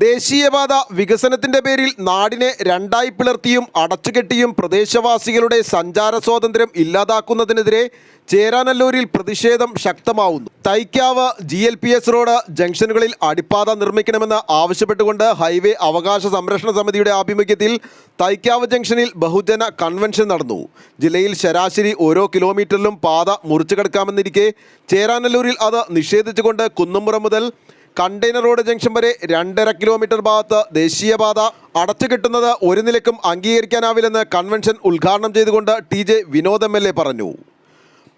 ദേശീയപാത വികസനത്തിന്റെ പേരിൽ നാടിനെ രണ്ടായി പിളർത്തിയും അടച്ചുകെട്ടിയും പ്രദേശവാസികളുടെ സഞ്ചാര സ്വാതന്ത്ര്യം ഇല്ലാതാക്കുന്നതിനെതിരെ ചേരാനല്ലൂരിൽ പ്രതിഷേധം ശക്തമാവുന്നു. Thaikkavu G L P S road ജംഗ്ഷനുകളിൽ അടിപ്പാത നിർമ്മിക്കണമെന്ന് ആവശ്യപ്പെട്ടുകൊണ്ട് ഹൈവേ അവകാശ സംരക്ഷണ സമിതിയുടെ ആഭിമുഖ്യത്തിൽ തൈക്കാവ് ജംഗ്ഷനിൽ ബഹുജന കൺവെൻഷൻ നടന്നു. ജില്ലയിൽ ശരാശരി ഓരോ കിലോമീറ്ററിലും പാത മുറിച്ചു കിടക്കാമെന്നിരിക്കെ ചേരാനല്ലൂരിൽ അത് നിഷേധിച്ചുകൊണ്ട് കുന്നുമുറ മുതൽ കണ്ടെയ്നർ റോഡ് ജംഗ്ഷൻ വരെ രണ്ടര കിലോമീറ്റർ ഭാഗത്ത് ദേശീയപാത അടച്ചു കിട്ടുന്നത് ഒരു നിലക്കും അംഗീകരിക്കാനാവില്ലെന്ന് കൺവെൻഷൻ ഉദ്ഘാടനം ചെയ്തുകൊണ്ട് ടി ജെ വിനോദ് എം പറഞ്ഞു.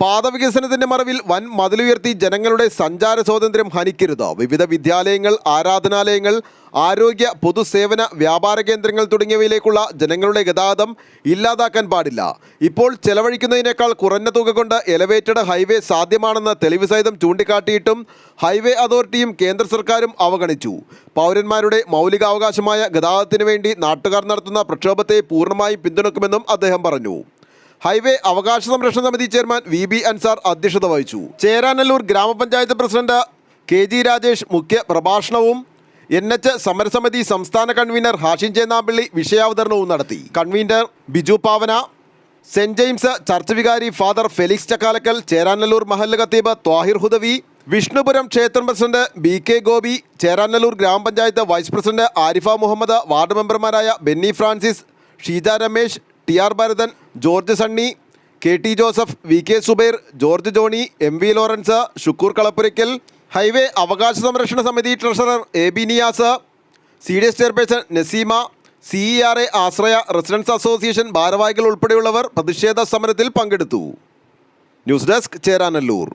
പാത വികസനത്തിന്റെ മറവിൽ വൻ മതിലുയർത്തി ജനങ്ങളുടെ സഞ്ചാര സ്വാതന്ത്ര്യം ഹനിക്കരുത്. വിവിധ വിദ്യാലയങ്ങൾ ആരാധനാലയങ്ങൾ ആരോഗ്യ പൊതുസേവന വ്യാപാര കേന്ദ്രങ്ങൾ തുടങ്ങിയവയിലേക്കുള്ള ജനങ്ങളുടെ ഗതാഗതം ഇല്ലാതാക്കാൻ പാടില്ല. ഇപ്പോൾ ചെലവഴിക്കുന്നതിനേക്കാൾ കുറഞ്ഞ തുക കൊണ്ട് എലവേറ്റഡ് ഹൈവേ സാധ്യമാണെന്ന് തെളിവ് സഹിതം ചൂണ്ടിക്കാട്ടിയിട്ടും ഹൈവേ അതോറിറ്റിയും കേന്ദ്ര സർക്കാരും അവഗണിച്ചു. പൗരന്മാരുടെ മൗലികാവകാശമായ ഗതാഗതത്തിന് വേണ്ടി നാട്ടുകാർ നടത്തുന്ന പ്രക്ഷോഭത്തെ പൂർണമായും പിന്തുണക്കുമെന്നും അദ്ദേഹം പറഞ്ഞു. ഹൈവേ അവകാശ സംരക്ഷണ സമിതി ചെയർമാൻ വി ബി അൻസാർ അധ്യക്ഷത വഹിച്ചു. ചേരാനല്ലൂർ ഗ്രാമപഞ്ചായത്ത് പ്രസിഡന്റ് കെ ജി രാജേഷ് മുഖ്യ പ്രഭാഷണവും എൻ എച്ച് സമരസമിതി സംസ്ഥാന കൺവീനർ ഹാഷിൻ ചേന്നാപ്പള്ളി വിഷയാവതരണവും നടത്തി. Convener Biju Pavana saint James church വികാരി ഫാദർ ഫെലിക്സ് ചക്കാലക്കൽ ചേരാനല്ലൂർ മഹല്ല ഖത്തീബ് ത്വാഹിർ ഹുദവി വിഷ്ണുപുരം ക്ഷേത്രം president B K Gopi Cheranallur ഗ്രാമപഞ്ചായത്ത് vice president Arifa Muhammad ward മെമ്പർമാരായ Benny Francis Sheeja Ramesh T R Bharathan George Sunny K T Joseph V K Zubair George Johnny M V Lawrence Shukkur Kalappurakkal highway അവകാശ സംരക്ഷണ സമിതി treasurer A B Niyas C D S chairperson Naseema C E R A Ashraya residence association ഭാരവാഹികൾ ഉൾപ്പെടെയുള്ളവർ പ്രതിഷേധ സമരത്തിൽ പങ്കെടുത്തു. News desk Cheranallur.